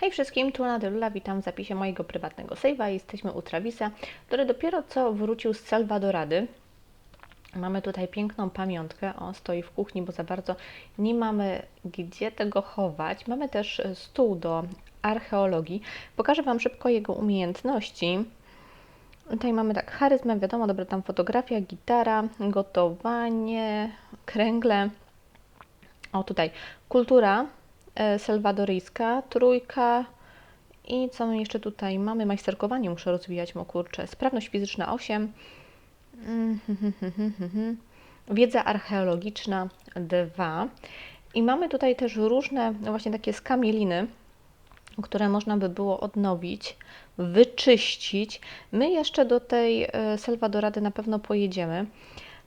Hej wszystkim, tu Nadelula, witam w zapisie mojego prywatnego save'a. Jesteśmy u Travisa, który dopiero co wrócił z Salvadorady. Mamy tutaj piękną pamiątkę, on stoi w kuchni, bo za bardzo nie mamy gdzie tego chować. Mamy też e, stół do archeologii. Pokażę Wam szybko jego umiejętności. Tutaj mamy tak charyzmę, wiadomo, dobra, tam fotografia, gitara, gotowanie, kręgle. O, tutaj kultura salwadoryjska, trójka i co my jeszcze tutaj mamy? Majsterkowanie muszę rozwijać, mo kurczę. Sprawność fizyczna 8, wiedza archeologiczna 2 i mamy tutaj też różne no właśnie takie skamieliny, które można by było odnowić, wyczyścić. My jeszcze do tej e, Salwadorady na pewno pojedziemy.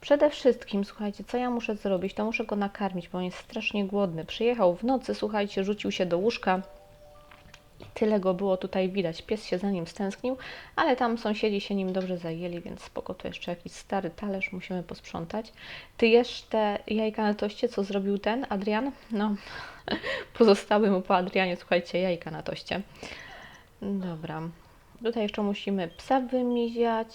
Przede wszystkim, słuchajcie, co ja muszę zrobić, to muszę go nakarmić, bo on jest strasznie głodny. Przyjechał w nocy, słuchajcie, rzucił się do łóżka. Tyle go było tutaj widać. Pies się za nim stęsknił, ale tam sąsiedzi się nim dobrze zajęli, więc spoko, to jeszcze jakiś stary talerz musimy posprzątać. Ty jeszcze jajka na toście, co zrobił ten Adrian? No, pozostały mu po Adrianie, słuchajcie, jajka na toście. Dobra. Tutaj jeszcze musimy psa wymiziać.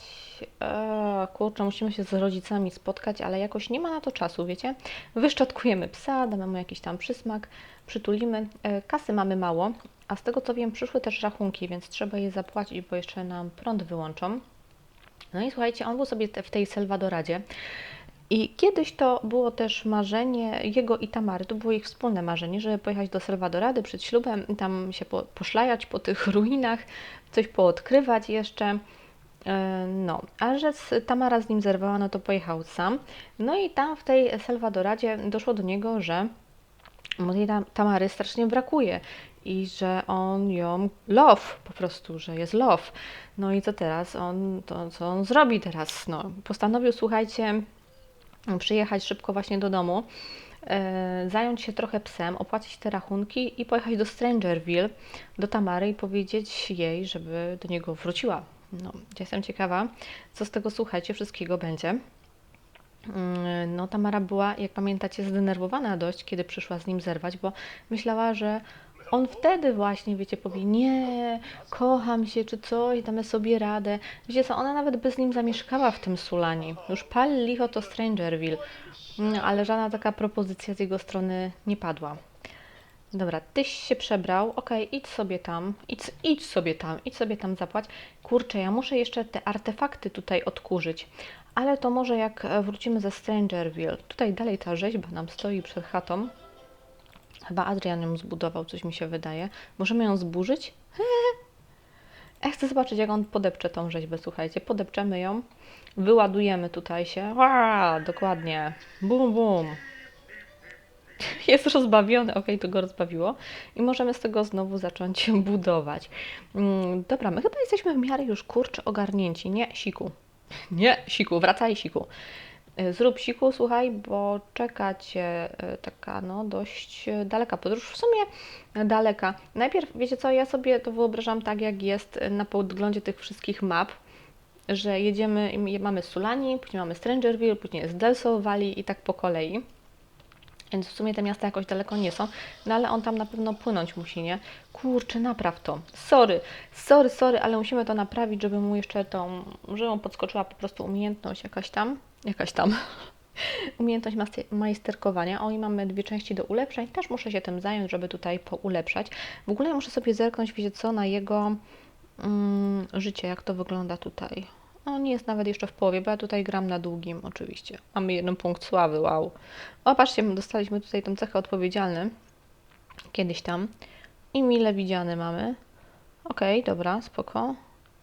Eee, kurczę, musimy się z rodzicami spotkać, ale jakoś nie ma na to czasu, wiecie? Wyszczatkujemy psa, damy mu jakiś tam przysmak, przytulimy. E, kasy mamy mało, a z tego co wiem, przyszły też rachunki, więc trzeba je zapłacić, bo jeszcze nam prąd wyłączą. No i słuchajcie, on był sobie w tej Salwadoradzie. I kiedyś to było też marzenie jego i Tamary, to było ich wspólne marzenie, żeby pojechać do Salwadorady przed ślubem, tam się po, poszlajać po tych ruinach, coś poodkrywać jeszcze. E, No, a że Tamara z nim zerwała, no to pojechał sam. No i tam w tej Salwadoradzie doszło do niego, że tam- Tamary strasznie brakuje i że on ją love po prostu, że jest love. No i co teraz? On, to co on zrobi teraz? No, postanowił, słuchajcie, przyjechać szybko właśnie do domu, e, zająć się trochę psem, opłacić te rachunki i pojechać do Strangerville, do Tamary i powiedzieć jej, żeby do niego wróciła. No, jestem ciekawa, co z tego, słuchajcie, wszystkiego będzie. Mm, No, Tamara była, jak pamiętacie, zdenerwowana dość, kiedy przyszła z nim zerwać, bo myślała, że on wtedy właśnie, wiecie, powie, nie, kocham się, czy coś, damy sobie radę. Wiecie co, ona nawet by z nim zamieszkała w tym Sulani. Już pal licho to Strangerville, Mm, ale żadna taka propozycja z jego strony nie padła. Dobra, tyś się przebrał, okej, idź sobie tam, idź, idź sobie tam, idź sobie tam zapłać. Kurczę, ja muszę jeszcze te artefakty tutaj odkurzyć, ale to może jak e, wrócimy ze Strangerville. Tutaj dalej ta rzeźba nam stoi przed chatą. Chyba Adrian ją zbudował, coś mi się wydaje. Możemy ją zburzyć? Ja chcę zobaczyć, jak on podepcze tą rzeźbę, słuchajcie. Podepczemy ją, wyładujemy tutaj się. Ła, dokładnie. Bum, bum. Jest rozbawiony, ok, to go rozbawiło. I możemy z tego znowu zacząć budować. Mm, dobra, my chyba jesteśmy w miarę już kurczę ogarnięci. Nie, siku. Nie, siku, wracaj siku. Y, Zrób siku, słuchaj, bo czeka Cię y, taka no dość y, daleka podróż, w sumie daleka. Najpierw, wiecie co, ja sobie to wyobrażam tak, jak jest na podglądzie tych wszystkich map, że jedziemy, mamy Sulani, później mamy Strangerville, później jest Del Sol Valley i tak po kolei. Więc w sumie te miasta jakoś daleko nie są, no ale on tam na pewno płynąć musi, nie? Kurczę, napraw to. Sorry, sorry, sorry, ale musimy to naprawić, żeby mu jeszcze tą, żeby mu podskoczyła po prostu umiejętność jakaś tam, jakaś tam, umiejętność majsterkowania. O, i mamy dwie części do ulepszeń, też muszę się tym zająć, żeby tutaj poulepszać. W ogóle muszę sobie zerknąć, wiecie co, na jego mm, życie, jak to wygląda tutaj. On jest nawet jeszcze w połowie, bo ja tutaj gram na długim, oczywiście. Mamy jeden punkt sławy, wow. O, patrzcie, my dostaliśmy tutaj tą cechę odpowiedzialny. Kiedyś tam. I mile widziany mamy. Okej, dobra, spoko.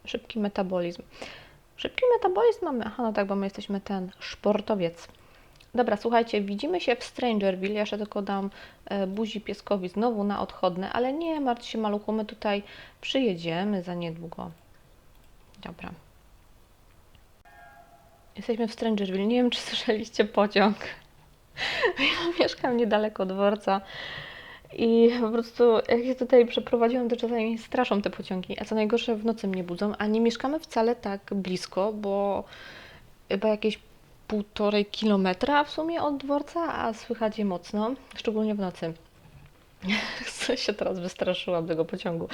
Szybki metabolizm. Szybki metabolizm mamy. Aha, no tak, bo my jesteśmy ten sportowiec. Dobra, słuchajcie, widzimy się w Strangerville. Ja jeszcze tylko dam e, buzi pieskowi znowu na odchodne, ale nie martw się, maluchu, my tutaj przyjedziemy za niedługo. Dobra. Jesteśmy w Strangerville. Nie wiem, czy słyszeliście pociąg. Ja mieszkam niedaleko dworca i po prostu jak się tutaj przeprowadziłam, to czasami straszą te pociągi, a co najgorsze w nocy mnie budzą, a nie mieszkamy wcale tak blisko, bo chyba jakieś półtorej kilometra w sumie od dworca, a słychać je mocno, szczególnie w nocy. się teraz wystraszyłam tego pociągu.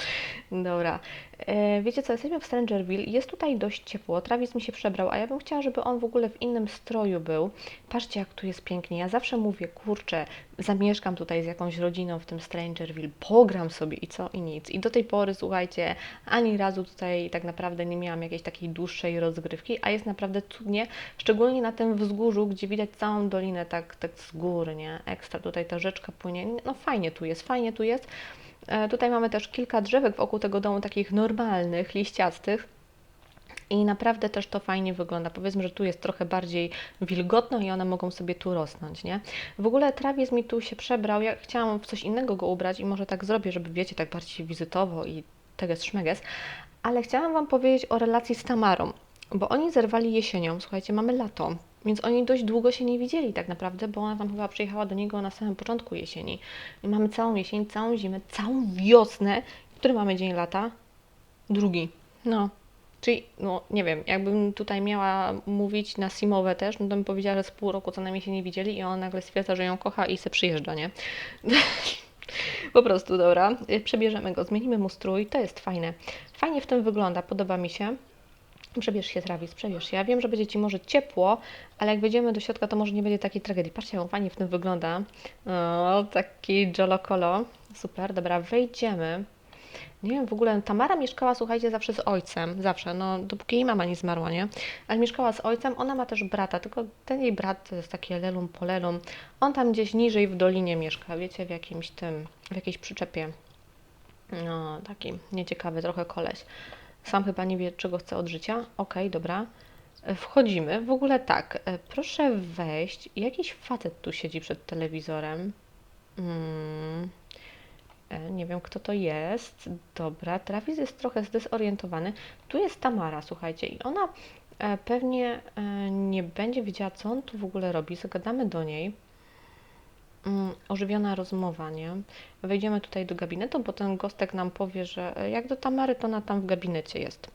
Dobra. E, wiecie co, jesteśmy w Strangerville. Jest tutaj dość ciepło. Travis mi się przebrał, a ja bym chciała, żeby on w ogóle w innym stroju był. Patrzcie, jak tu jest pięknie. Ja zawsze mówię, kurczę, zamieszkam tutaj z jakąś rodziną w tym Strangerville, pogram sobie i co i nic. I do tej pory, słuchajcie, ani razu tutaj tak naprawdę nie miałam jakiejś takiej dłuższej rozgrywki, a jest naprawdę cudnie, szczególnie na tym wzgórzu, gdzie widać całą dolinę tak, tak z góry, nie? Ekstra tutaj ta rzeczka płynie. No fajnie tu jest, fajnie tu jest. E, Tutaj mamy też kilka drzewek wokół tego domu, takich normalnych, liściastych. I naprawdę też to fajnie wygląda. Powiedzmy, że tu jest trochę bardziej wilgotno i one mogą sobie tu rosnąć, nie? W ogóle Travis mi tu się przebrał. Ja chciałam w coś innego go ubrać i może tak zrobię, żeby wiecie, tak bardziej wizytowo i teges szmeges. Ale chciałam Wam powiedzieć o relacji z Tamarą, bo oni zerwali jesienią. Słuchajcie, mamy lato. Więc oni dość długo się nie widzieli tak naprawdę, bo ona tam chyba przyjechała do niego na samym początku jesieni. I mamy całą jesień, całą zimę, całą wiosnę. Który mamy dzień lata? Drugi. No. Czyli, no nie wiem, jakbym tutaj miała mówić na Simowe też, no to bym powiedziała, że z pół roku co najmniej się nie widzieli i on nagle stwierdza, że ją kocha i se przyjeżdża, nie? Po prostu, dobra. Przebierzemy go, zmienimy mu strój, to jest fajne. Fajnie w tym wygląda, podoba mi się. Przebierz się, Travis, przebierz się. Ja wiem, że będzie Ci może ciepło, ale jak wejdziemy do środka, to może nie będzie takiej tragedii. Patrzcie, jak fajnie w tym wygląda. O, taki jolokolo. Super, dobra, wejdziemy. Nie wiem, w ogóle Tamara mieszkała, słuchajcie, zawsze z ojcem, zawsze, no dopóki jej mama nie zmarła, nie? Ale mieszkała z ojcem, ona ma też brata, tylko ten jej brat to jest takie lelum polelum. On tam gdzieś niżej w dolinie mieszka, wiecie, w jakimś tym, w jakiejś przyczepie. No, taki nieciekawy trochę koleś. Sam chyba nie wie, czego chce od życia. Okej, dobra. E, Wchodzimy. W ogóle tak, e, proszę wejść. Jakiś facet tu siedzi przed telewizorem. Mm. E, Nie wiem, kto to jest. Dobra, Travis jest trochę zdezorientowany. Tu jest Tamara, słuchajcie, i ona pewnie nie będzie wiedziała, co on tu w ogóle robi. Zagadamy do niej. Mm, Ożywiona rozmowa, nie? Wejdziemy tutaj do gabinetu, bo ten gostek nam powie, że e, jak do Tamary, to ona tam w gabinecie jest.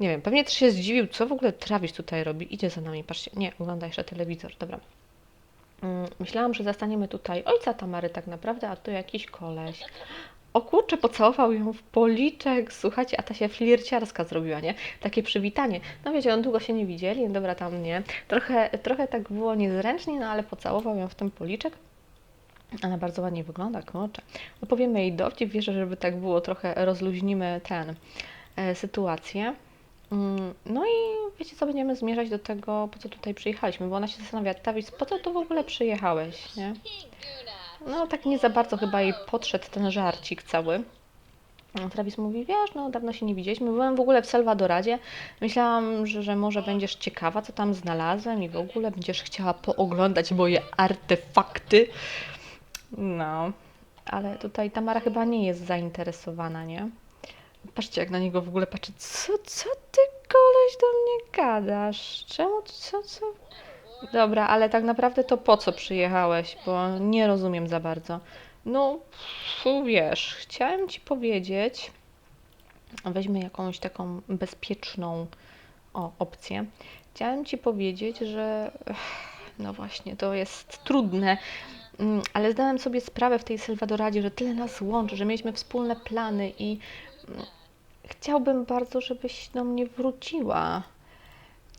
Nie wiem, pewnie też się zdziwił, co w ogóle Travis tutaj robi. Idzie za nami, patrzcie. Nie, ogląda jeszcze telewizor, dobra. Mm, Myślałam, że zastaniemy tutaj ojca Tamary tak naprawdę, a to jakiś koleś. O kurczę, pocałował ją w policzek, słuchajcie, a ta się flirciarska zrobiła, nie? Takie przywitanie. No wiecie, on długo się nie widzieli, dobra, tam nie. Trochę, trochę tak było niezręcznie, no ale pocałował ją w ten policzek. Ona bardzo ładnie wygląda, kurczę. Opowiemy jej dowcip, wierzę, żeby tak było, trochę rozluźnimy ten e, sytuację. Mm, No i wiecie co, będziemy zmierzać do tego, po co tutaj przyjechaliśmy, bo ona się zastanawia, Tawis, po co tu w ogóle przyjechałeś, nie? No tak nie za bardzo chyba jej podszedł ten żarcik cały. Travis mówi, wiesz, no dawno się nie widzieliśmy, byłem w ogóle w Salwadoradzie, myślałam, że, że może będziesz ciekawa, co tam znalazłem i w ogóle będziesz chciała pooglądać moje artefakty. No, ale tutaj Tamara chyba nie jest zainteresowana, nie? Patrzcie, jak na niego w ogóle patrzy. Co, co ty koleś do mnie gadasz? Czemu, co, co? Dobra, ale tak naprawdę to po co przyjechałeś? Bo nie rozumiem za bardzo. No, wiesz, chciałem ci powiedzieć, weźmy jakąś taką bezpieczną o, opcję. Chciałem ci powiedzieć, że no właśnie, to jest trudne, ale zdałem sobie sprawę w tej Salwadoradzie, że tyle nas łączy, że mieliśmy wspólne plany i mm, chciałbym bardzo, żebyś do mnie wróciła.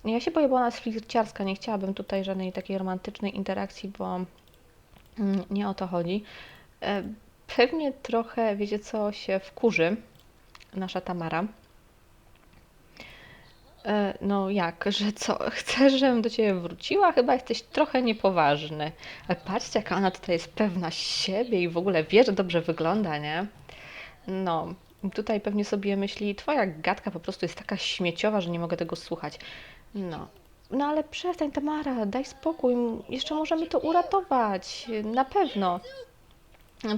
Ja się boję, bo ona jest flirciarska, nie chciałabym tutaj żadnej takiej romantycznej interakcji, bo mm, nie o to chodzi. E, Pewnie trochę, wiecie co, się wkurzy nasza Tamara. E, No jak, że co, chcesz, żebym do ciebie wróciła? Chyba jesteś trochę niepoważny. Ale patrzcie, jaka ona tutaj jest pewna siebie i w ogóle wie, że dobrze wygląda, nie? No, tutaj pewnie sobie myśli, twoja gadka po prostu jest taka śmieciowa, że nie mogę tego słuchać. No, no ale przestań, Tamara, daj spokój, jeszcze możemy to uratować, na pewno.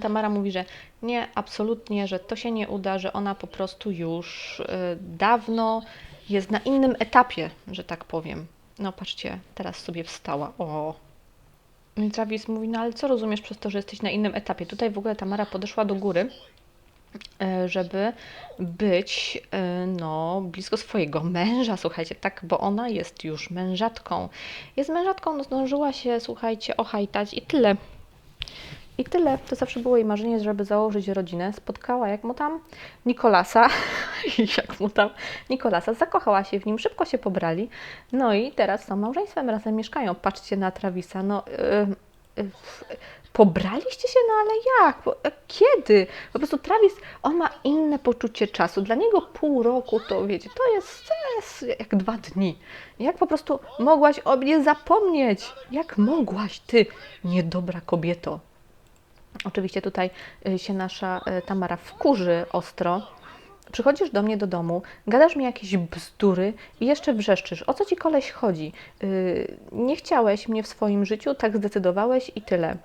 Tamara mówi, że nie, absolutnie, że to się nie uda, że ona po prostu już y, dawno jest na innym etapie, że tak powiem. No patrzcie, teraz sobie wstała. O. I Travis mówi, no ale co rozumiesz przez to, że jesteś na innym etapie? Tutaj w ogóle Tamara podeszła do góry, e, żeby być e, no, blisko swojego męża, słuchajcie, tak, bo ona jest już mężatką. Jest mężatką, no zdążyła się, słuchajcie, ochajtać i tyle. I tyle. To zawsze było jej marzenie, żeby założyć rodzinę. Spotkała, jak mu tam, Nikolasa. I jak mu tam, Nikolasa. Zakochała się w nim, szybko się pobrali. No i teraz są małżeństwem, razem mieszkają. Patrzcie na Travisa. No, yy, yy, pobraliście się? No ale jak? Po- Kiedy? Po prostu Travis, on ma inne poczucie czasu. Dla niego pół roku to, wiecie, to jest, to jest jak dwa dni. Jak po prostu mogłaś o mnie zapomnieć? Jak mogłaś, ty niedobra kobieto? Oczywiście tutaj y, się nasza y, Tamara wkurzy ostro. Przychodzisz do mnie do domu, gadasz mi jakieś bzdury i jeszcze wrzeszczysz. O co ci koleś chodzi? Yy, nie chciałeś mnie w swoim życiu, tak zdecydowałeś i tyle.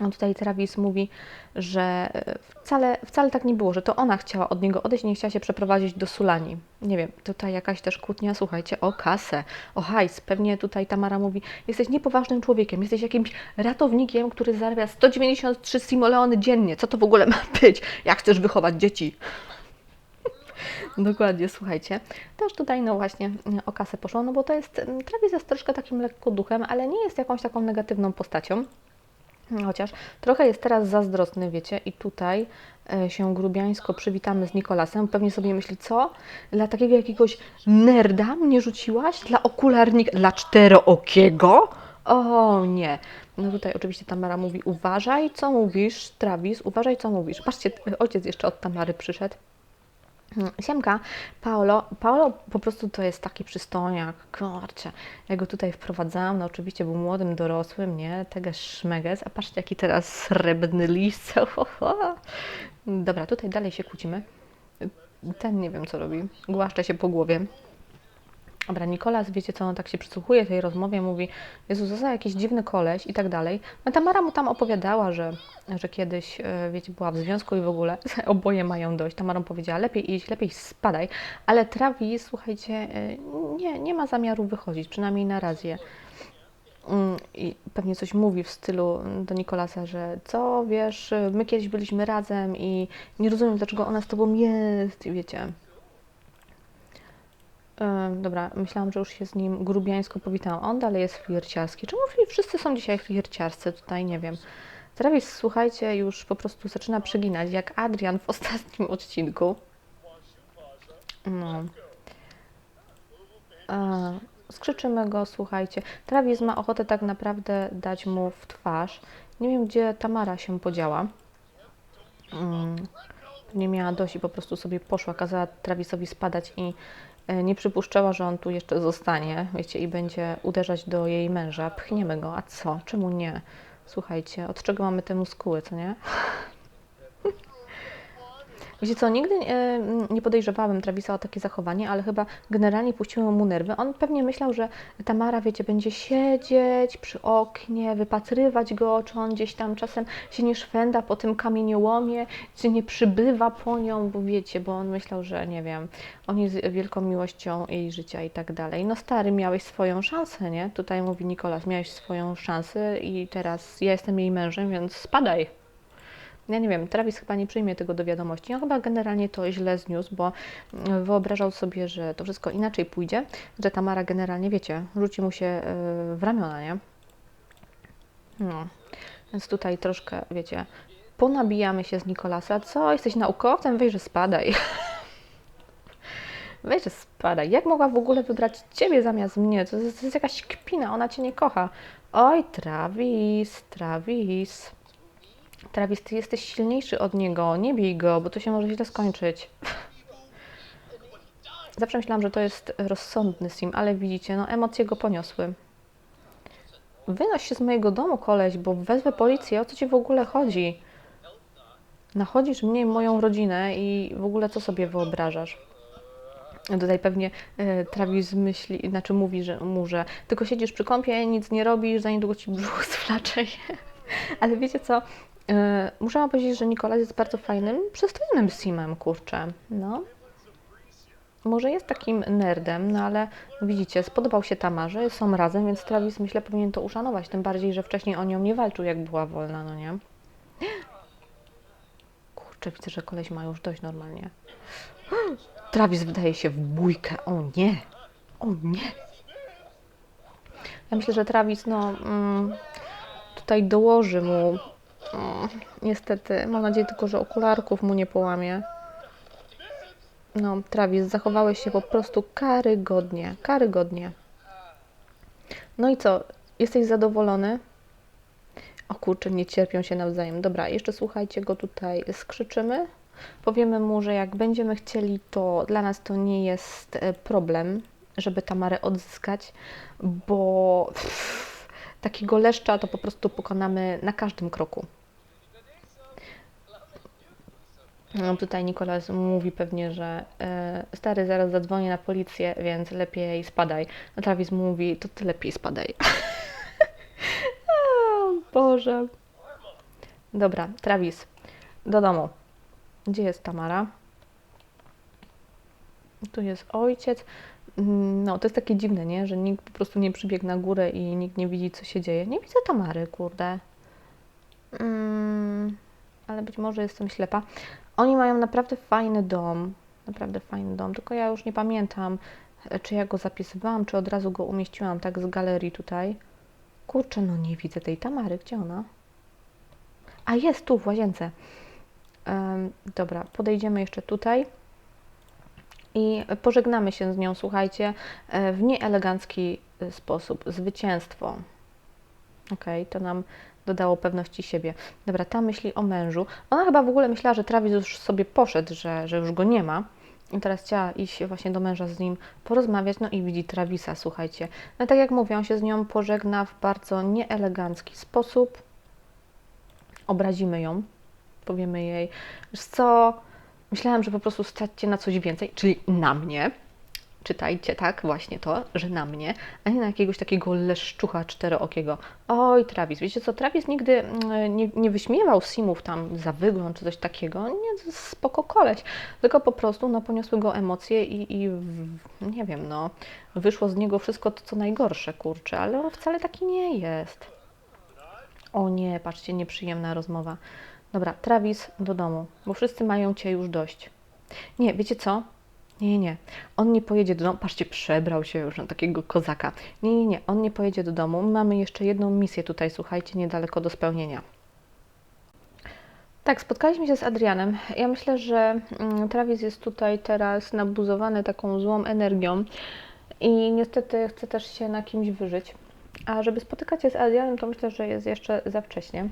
A tutaj Travis mówi, że wcale, wcale tak nie było, że to ona chciała od niego odejść, nie chciała się przeprowadzić do Sulani. Nie wiem, tutaj jakaś też kłótnia, słuchajcie, o kasę, o hajs. Pewnie tutaj Tamara mówi, jesteś niepoważnym człowiekiem, jesteś jakimś ratownikiem, który zarabia 193 simoleony dziennie. Co to w ogóle ma być? Jak chcesz wychować dzieci? Dokładnie, słuchajcie. Też tutaj, no właśnie, o kasę poszło, no bo to jest, Travis jest troszkę takim lekko duchem, ale nie jest jakąś taką negatywną postacią. Chociaż trochę jest teraz zazdrosny, wiecie, i tutaj e, się grubiańsko przywitamy z Nikolasem. Pewnie sobie myśli, co? Dla takiego jakiegoś nerda mnie rzuciłaś? Dla okularnika? Dla czterookiego? O nie. No tutaj oczywiście Tamara mówi, uważaj, co mówisz, Travis, uważaj, co mówisz. Patrzcie, ojciec jeszcze od Tamary przyszedł. Siemka, Paolo. Paolo po prostu to jest taki przystojniak, kurczę. Ja go tutaj wprowadzałam, no oczywiście był młodym, dorosłym, nie? Teges szmeges, a patrzcie jaki teraz srebrny lis. ho, ho. Dobra, tutaj dalej się kłócimy. Ten nie wiem co robi, głaszcze się po głowie. Dobra, Nikolas, wiecie co, on tak się przysłuchuje tej rozmowie, mówi, Jezu, za jakiś dziwny koleś i tak dalej. No Tamara mu tam opowiadała, że, że kiedyś, e, wiecie, była w związku i w ogóle oboje mają dość. Tamara mu powiedziała, lepiej iść, lepiej spadaj. Ale Travis, słuchajcie, e, nie, nie ma zamiaru wychodzić, przynajmniej na razie. Mm, I pewnie coś mówi w stylu do Nikolasa, że co, wiesz, my kiedyś byliśmy razem i nie rozumiem, dlaczego ona z tobą jest, i wiecie. Ym, dobra, myślałam, że już się z nim grubiańsko powitałam. On dalej jest flirciarski. Czemu wszyscy są dzisiaj flirciarscy? Tutaj nie wiem. Travis, słuchajcie, już po prostu zaczyna przeginać, jak Adrian w ostatnim odcinku. No. E, skrzyczymy go, słuchajcie. Travis ma ochotę tak naprawdę dać mu w twarz. Nie wiem, gdzie Tamara się podziała. Mm, nie miała dość i po prostu sobie poszła, kazała Travisowi spadać i e, nie przypuszczała, że on tu jeszcze zostanie, wiecie, i będzie uderzać do jej męża. Pchniemy go, a co? Czemu nie? Słuchajcie, od czego mamy te muskuły, co nie? Wiecie co, nigdy e, nie podejrzewałem Travisa o takie zachowanie, ale chyba generalnie puściłem mu nerwy. On pewnie myślał, że Tamara, wiecie, będzie siedzieć przy oknie, wypatrywać go, czy on gdzieś tam czasem się nie szwenda po tym kamieniołomie, czy nie przybywa po nią, bo wiecie, bo on myślał, że nie wiem, on jest wielką miłością jej życia i tak dalej. No stary, miałeś swoją szansę, nie? Tutaj mówi Nikolas, miałeś swoją szansę i teraz ja jestem jej mężem, więc spadaj. Ja nie wiem, Travis chyba nie przyjmie tego do wiadomości. On chyba generalnie to źle zniósł, bo mm, wyobrażał sobie, że to wszystko inaczej pójdzie, że Tamara generalnie, wiecie, rzuci mu się yy, w ramiona, nie? No, więc tutaj troszkę, wiecie, ponabijamy się z Nikolasa. Co, jesteś naukowcem? Weź, że spadaj. Weź, że spadaj. Jak mogła w ogóle wybrać Ciebie zamiast mnie? To jest, to jest jakaś kpina, ona Cię nie kocha. Oj, Travis, Travis. Travis, ty jesteś silniejszy od niego, nie bij go, bo to się może źle skończyć. Zawsze myślałam, że to jest rozsądny sim, ale widzicie, no emocje go poniosły. Wynoś się z mojego domu, koleś, bo wezwę policję, o co ci w ogóle chodzi? Nachodzisz mnie i moją rodzinę i w ogóle co sobie wyobrażasz? Tutaj pewnie e, Travis myśli, znaczy mówi że, mu, że tylko siedzisz przy kąpie, nic nie robisz, za niedługo ci brzuch sflacze. Ale wiecie co? E, muszę wam powiedzieć, że Nikolas jest bardzo fajnym, przystojnym simem, kurczę. No. Może jest takim nerdem, no ale widzicie, spodobał się Tamarze, są razem, więc Travis myślę powinien to uszanować, tym bardziej, że wcześniej o nią nie walczył, jak była wolna, no nie? Kurczę, widzę, że koleś ma już dość normalnie. Travis wydaje się w bójkę, o nie, o nie. Ja myślę, że Travis, no, mm, tutaj dołoży mu Mm, niestety, mam nadzieję tylko, że okularków mu nie połamie. No, Travis, zachowałeś się po prostu karygodnie, karygodnie. No i co? Jesteś zadowolony? O kurczę, nie cierpią się nawzajem. Dobra, jeszcze słuchajcie go tutaj skrzyczymy. Powiemy mu, że jak będziemy chcieli, to dla nas to nie jest e, problem, żeby Tamarę odzyskać, bo pff, takiego leszcza to po prostu pokonamy na każdym kroku. No, tutaj Nikolas mówi pewnie, że e, stary, zaraz zadzwonię na policję, więc lepiej spadaj. A Travis mówi, to ty lepiej spadaj. o Boże. Dobra, Travis, do domu. Gdzie jest Tamara? Tu jest ojciec. No, to jest takie dziwne, nie? Że nikt po prostu nie przybiegł na górę i nikt nie widzi, co się dzieje. Nie widzę Tamary, kurde. Mm, ale być może jestem ślepa. Oni mają naprawdę fajny dom. Naprawdę fajny dom. Tylko ja już nie pamiętam, e, czy ja go zapisywałam, czy od razu go umieściłam tak z galerii tutaj. Kurczę, no nie widzę tej Tamary. Gdzie ona? A jest tu w łazience. Dobra, podejdziemy jeszcze tutaj i pożegnamy się z nią, słuchajcie, e, w nieelegancki e, sposób. Zwycięstwo. Okej, to nam dodało pewności siebie. Dobra, ta myśli o mężu. Ona chyba w ogóle myślała, że Travis już sobie poszedł, że, że już go nie ma. I teraz chciała iść właśnie do męża z nim porozmawiać, no i widzi Travisa, słuchajcie. No tak jak mówię, on się z nią pożegna w bardzo nieelegancki sposób. Obrazimy ją, powiemy jej, wiesz co, myślałam, że po prostu stać Cię na coś więcej, czyli na mnie. Czytajcie, tak, właśnie to, że na mnie, a nie na jakiegoś takiego leszczucha czterookiego. Oj, Travis, wiecie co, Travis nigdy mm, nie, nie wyśmiewał Simów tam za wygląd czy coś takiego, nie, spoko koleś, tylko po prostu no, poniosły go emocje i, i nie wiem, no, wyszło z niego wszystko to, co najgorsze, kurczę, ale on wcale taki nie jest. O nie, patrzcie, nieprzyjemna rozmowa. Dobra, Travis do domu, bo wszyscy mają cię już dość. Nie, wiecie co? Nie, nie. On nie pojedzie do domu. Patrzcie, przebrał się już na takiego kozaka. Nie, nie, nie. On nie pojedzie do domu. Mamy jeszcze jedną misję tutaj, słuchajcie, niedaleko do spełnienia. Tak, spotkaliśmy się z Adrianem. Ja myślę, że mm, Travis jest tutaj teraz nabuzowany taką złą energią i niestety chce też się na kimś wyżyć. A żeby spotykać się z Adrianem, to myślę, że jest jeszcze za wcześnie.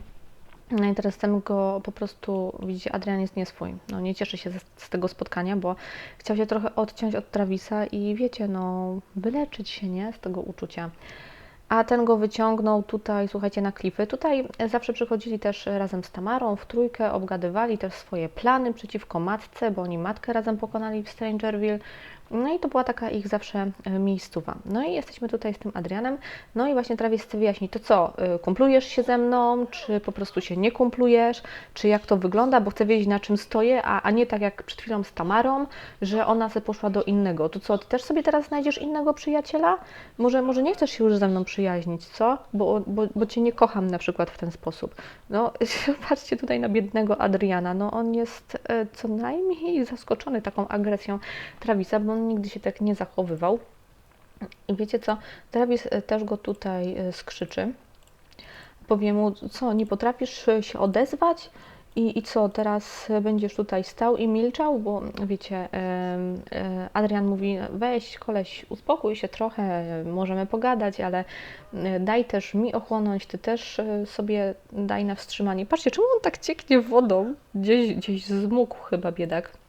No i teraz chcemy go po prostu, widzicie, Adrian jest nie swój. No nie cieszy się z, z tego spotkania, bo chciał się trochę odciąć od Travisa i wiecie, no wyleczyć się, nie, z tego uczucia. A ten go wyciągnął tutaj, słuchajcie, na klify. Tutaj zawsze przychodzili też razem z Tamarą w trójkę, obgadywali też swoje plany przeciwko matce, bo oni matkę razem pokonali w Strangerville. No i to była taka ich zawsze e, miejscowa. No i jesteśmy tutaj z tym Adrianem. No i właśnie Travis chce wyjaśnić, to co, y, kumplujesz się ze mną, czy po prostu się nie kumplujesz, czy jak to wygląda, bo chcę wiedzieć na czym stoję, a, a nie tak jak przed chwilą z Tamarą, że ona se poszła do innego. To co, ty też sobie teraz znajdziesz innego przyjaciela? Może, może nie chcesz się już ze mną przyjaźnić, co? Bo, bo, bo Cię nie kocham na przykład w ten sposób. No, patrzcie tutaj na biednego Adriana. No, on jest e, co najmniej zaskoczony taką agresją Travisa, bo on nigdy się tak nie zachowywał. I wiecie co? Travis też go tutaj e, skrzyczy. Powie mu, co, nie potrafisz się odezwać? I, I co, teraz będziesz tutaj stał i milczał? Bo wiecie, e, Adrian mówi, weź koleś, uspokój się trochę, możemy pogadać, ale e, daj też mi ochłonąć, ty też sobie daj na wstrzymanie. Patrzcie, czemu on tak cieknie wodą? Gdzieś, gdzieś zmógł chyba biedak.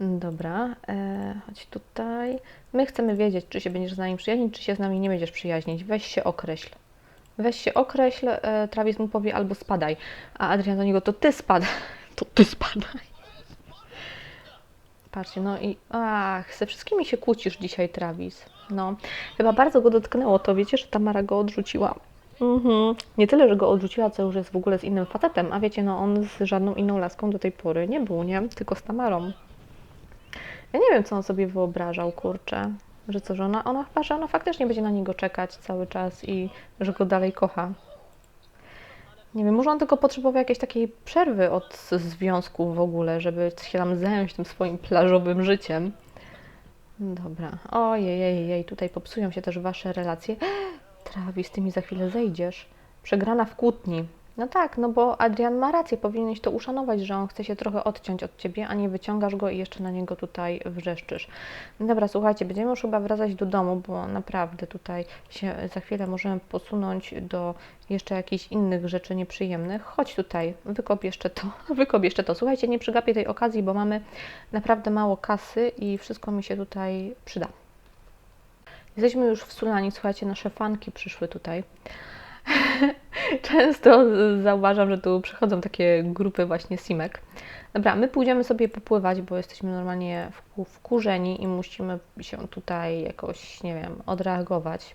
Dobra, e, chodź tutaj. My chcemy wiedzieć, czy się będziesz z nami przyjaźnić, czy się z nami nie będziesz przyjaźnić. Weź się określ. Weź się określ, e, Travis mu powie albo spadaj. A Adrian do niego, to ty spadaj. To ty spadaj. Patrzcie, no i ach, ze wszystkimi się kłócisz dzisiaj, Travis. No, chyba bardzo go dotknęło to, wiecie, że Tamara go odrzuciła. Mhm. Nie tyle, że go odrzuciła, co już jest w ogóle z innym facetem, a wiecie, no on z żadną inną laską do tej pory nie był, nie? Tylko z Tamarą. Ja nie wiem, co on sobie wyobrażał, kurczę. Że co, że ona, ona chyba, że ona faktycznie będzie na niego czekać cały czas i że go dalej kocha. Nie wiem, może on tylko potrzebował jakiejś takiej przerwy od związku w ogóle, żeby się tam zająć tym swoim plażowym życiem. Dobra. Ojej, jej, tutaj popsują się też wasze relacje. Travis, ty mi za chwilę zejdziesz. Przegrana w kłótni. No tak, no bo Adrian ma rację, powinieneś to uszanować, że on chce się trochę odciąć od ciebie, a nie wyciągasz go i jeszcze na niego tutaj wrzeszczysz. Dobra, słuchajcie, będziemy już chyba wracać do domu, bo naprawdę tutaj się za chwilę możemy posunąć do jeszcze jakichś innych rzeczy nieprzyjemnych. Chodź tutaj, wykop jeszcze to, wykop jeszcze to. Słuchajcie, nie przegapię tej okazji, bo mamy naprawdę mało kasy i wszystko mi się tutaj przyda. Jesteśmy już w Sulani, słuchajcie, nasze fanki przyszły tutaj. Często zauważam, że tu przychodzą takie grupy właśnie simek. Dobra, my pójdziemy sobie popływać, bo jesteśmy normalnie wku- wkurzeni i musimy się tutaj jakoś, nie wiem, odreagować.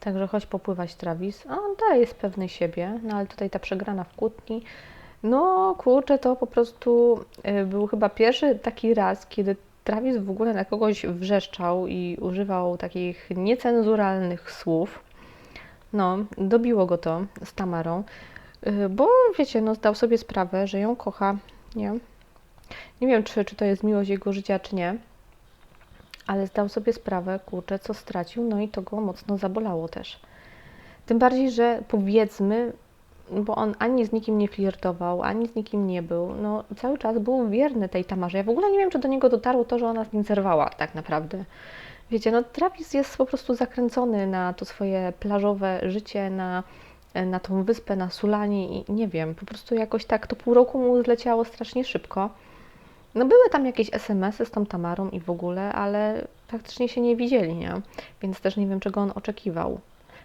Także chodź popływać, Travis. A on daje z pewnej siebie, no ale tutaj ta przegrana w kłótni. No kurczę, to po prostu y, był chyba pierwszy taki raz, kiedy Travis w ogóle na kogoś wrzeszczał i używał takich niecenzuralnych słów. No, dobiło go to z Tamarą, y, bo wiecie, no zdał sobie sprawę, że ją kocha, nie? Nie wiem, czy, czy to jest miłość jego życia, czy nie, ale zdał sobie sprawę, kurczę, co stracił, no i to go mocno zabolało też. Tym bardziej, że powiedzmy, bo on ani z nikim nie flirtował, ani z nikim nie był, no cały czas był wierny tej Tamarze. Ja w ogóle nie wiem, czy do niego dotarło to, że ona z nim zerwała tak naprawdę. Wiecie, no Travis jest po prostu zakręcony na to swoje plażowe życie, na, na tą wyspę, na Sulani i nie wiem, po prostu jakoś tak to pół roku mu zleciało strasznie szybko. No były tam jakieś SMS-y z tą Tamarą i w ogóle, ale praktycznie się nie widzieli, nie? Więc też nie wiem, czego on oczekiwał.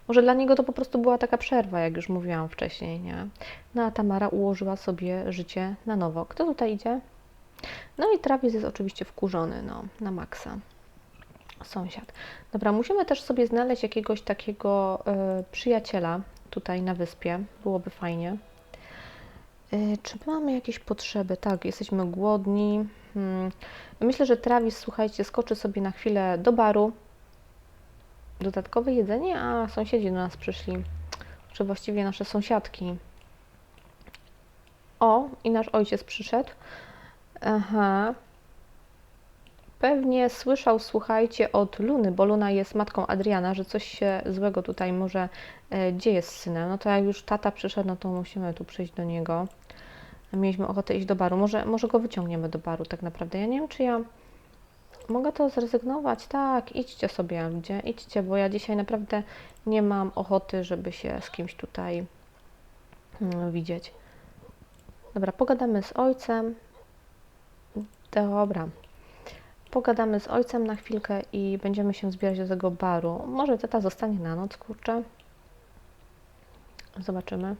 Może dla niego to po prostu była taka przerwa, jak już mówiłam wcześniej, nie? No a Tamara ułożyła sobie życie na nowo. Kto tutaj idzie? No i Travis jest oczywiście wkurzony, no, na maksa. Sąsiad. Dobra, musimy też sobie znaleźć jakiegoś takiego y, przyjaciela tutaj na wyspie. Byłoby fajnie. Y, czy my mamy jakieś potrzeby? Tak, jesteśmy głodni. Hmm. Myślę, że Travis, słuchajcie, skoczy sobie na chwilę do baru. Dodatkowe jedzenie, a sąsiedzi do nas przyszli. Czy właściwie nasze sąsiadki. O, i nasz ojciec przyszedł. Aha, Pewnie słyszał, słuchajcie, od Luny, bo Luna jest matką Adriana, że coś się złego tutaj może e, dzieje z synem. No to jak już tata przyszedł, no to musimy tu przyjść do niego. Mieliśmy ochotę iść do baru. Może, może go wyciągniemy do baru tak naprawdę. Ja nie wiem, czy ja mogę to zrezygnować. Tak, idźcie sobie ludzie, idźcie, bo ja dzisiaj naprawdę nie mam ochoty, żeby się z kimś tutaj mm, widzieć. Dobra, pogadamy z ojcem. Dobra, Pogadamy z ojcem na chwilkę i będziemy się zbierać do tego baru. Może tata zostanie na noc, kurczę. Zobaczymy.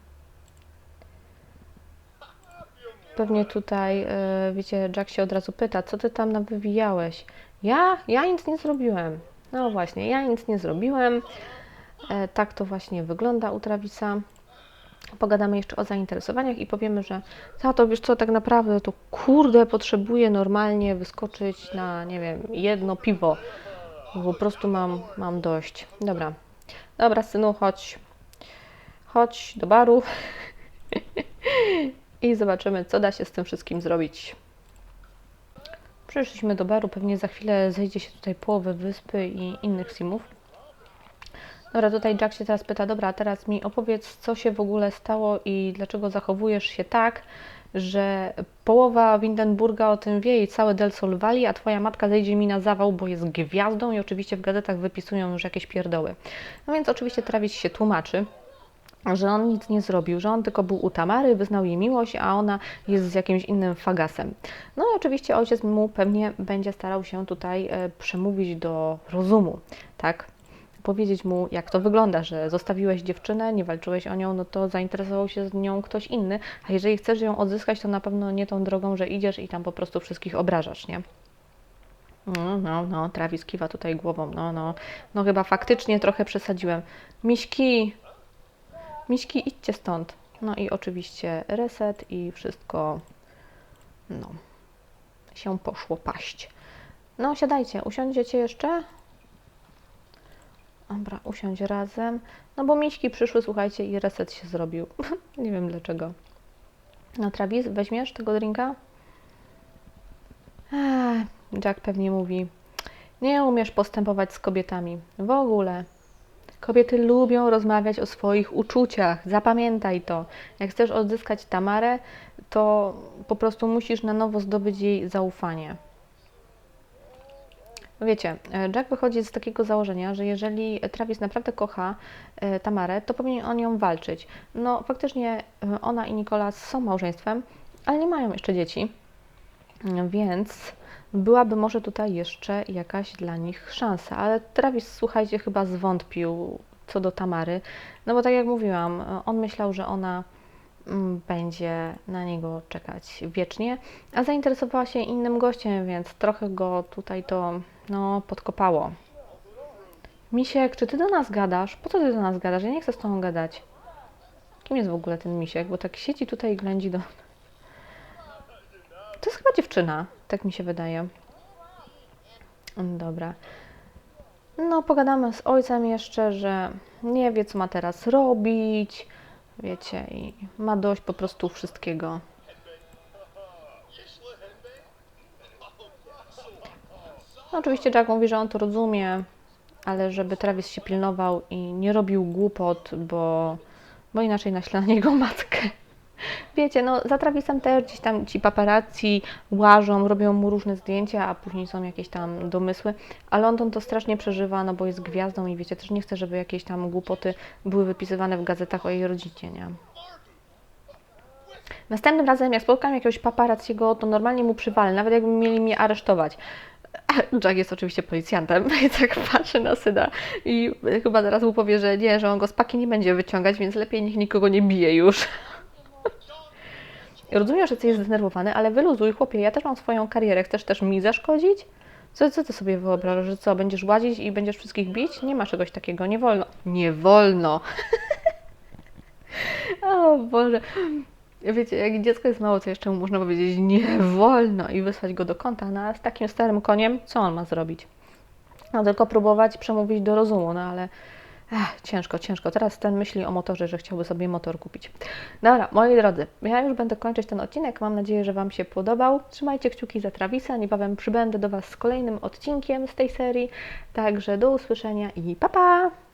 Pewnie tutaj, yy, wiecie, Jack się od razu pyta, co ty tam nawywijałeś? Ja? Ja nic nie zrobiłem. No właśnie, ja nic nie zrobiłem. E, tak to właśnie wygląda u Travisa pogadamy jeszcze o zainteresowaniach i powiemy, że to wiesz co, tak naprawdę to kurde potrzebuję normalnie wyskoczyć na, nie wiem, jedno piwo. Po prostu mam, mam dość. Dobra. Dobra, synu, chodź. Chodź do baru i zobaczymy, co da się z tym wszystkim zrobić. Przyszliśmy do baru, pewnie za chwilę zejdzie się tutaj połowę wyspy i innych simów. Dobra, tutaj Jack się teraz pyta, dobra, teraz mi opowiedz, co się w ogóle stało i dlaczego zachowujesz się tak, że połowa Windenburga o tym wie i całe Del Sol a twoja matka zejdzie mi na zawał, bo jest gwiazdą i oczywiście w gazetach wypisują już jakieś pierdoły. No więc oczywiście Travis się tłumaczy, że on nic nie zrobił, że on tylko był u Tamary, wyznał jej miłość, a ona jest z jakimś innym fagasem. No i oczywiście ojciec mu pewnie będzie starał się tutaj e, przemówić do rozumu, tak? Powiedzieć mu, jak to wygląda, że zostawiłeś dziewczynę, nie walczyłeś o nią, no to zainteresował się z nią ktoś inny, a jeżeli chcesz ją odzyskać, to na pewno nie tą drogą, że idziesz i tam po prostu wszystkich obrażasz, nie? No, no, no, Travis kiwa tutaj głową, no, no, no chyba faktycznie trochę przesadziłem. Miśki, miśki, idźcie stąd. No i oczywiście reset i wszystko, no, się poszło paść. No, siadajcie, usiądziecie jeszcze? Dobra, usiądź razem. No bo miśki przyszły, słuchajcie, i reset się zrobił. nie wiem dlaczego. No Travis, weźmiesz tego drinka? Ech, Jack pewnie mówi, nie umiesz postępować z kobietami. W ogóle. Kobiety lubią rozmawiać o swoich uczuciach. Zapamiętaj to. Jak chcesz odzyskać Tamarę, to po prostu musisz na nowo zdobyć jej zaufanie. Wiecie, e, Jack wychodzi z takiego założenia, że jeżeli Travis naprawdę kocha e, Tamarę, to powinien o nią walczyć. No, faktycznie e, ona i Nicolas są małżeństwem, ale nie mają jeszcze dzieci, więc byłaby może tutaj jeszcze jakaś dla nich szansa. Ale Travis, słuchajcie, chyba zwątpił co do Tamary, no bo tak jak mówiłam, on myślał, że ona będzie na niego czekać wiecznie, a zainteresowała się innym gościem, więc trochę go tutaj to no, podkopało. Misiek, czy ty do nas gadasz? Po co ty do nas gadasz? Ja nie chcę z tobą gadać. Kim jest w ogóle ten misiek? Bo tak siedzi tutaj i ględzi do... To jest chyba dziewczyna, tak mi się wydaje. Dobra. No, pogadamy z ojcem jeszcze, że nie wie, co ma teraz robić. Wiecie, i ma dość po prostu wszystkiego. No, oczywiście Jack mówi, że on to rozumie, ale żeby Travis się pilnował i nie robił głupot, bo, bo inaczej naśle na niego matkę. Wiecie, no za Travisem też gdzieś tam ci paparazzi łażą, robią mu różne zdjęcia, a później są jakieś tam domysły, ale on to, to strasznie przeżywa, no bo jest gwiazdą i wiecie, też nie chce, żeby jakieś tam głupoty były wypisywane w gazetach o jej rodzinie, nie? Następnym razem, jak spotkam jakiegoś paparazziego, to normalnie mu przywalę, nawet jakby mieli mnie aresztować. Jack jest oczywiście policjantem, więc tak patrzy na syna i chyba zaraz mu powie, że nie, że on go z paki nie będzie wyciągać, więc lepiej niech nikogo nie bije już. Rozumiem, że jesteś zdenerwowany, ale wyluzuj, chłopie, ja też mam swoją karierę, chcesz też mi zaszkodzić? Co, co ty sobie wyobrażasz, że co, będziesz łazić i będziesz wszystkich bić? Nie ma czegoś takiego, nie wolno. Nie wolno! o Boże. Wiecie, jak dziecko jest mało, to jeszcze mu można powiedzieć nie wolno i wysłać go do kąta, no a z takim starym koniem, co on ma zrobić? No tylko próbować przemówić do rozumu, no ale Ech, ciężko, ciężko. Teraz ten myśli o motorze, że chciałby sobie motor kupić. Dobra, moi drodzy, ja już będę kończyć ten odcinek. Mam nadzieję, że Wam się podobał. Trzymajcie kciuki za Travisa. Niebawem przybędę do Was z kolejnym odcinkiem z tej serii. Także do usłyszenia i pa pa!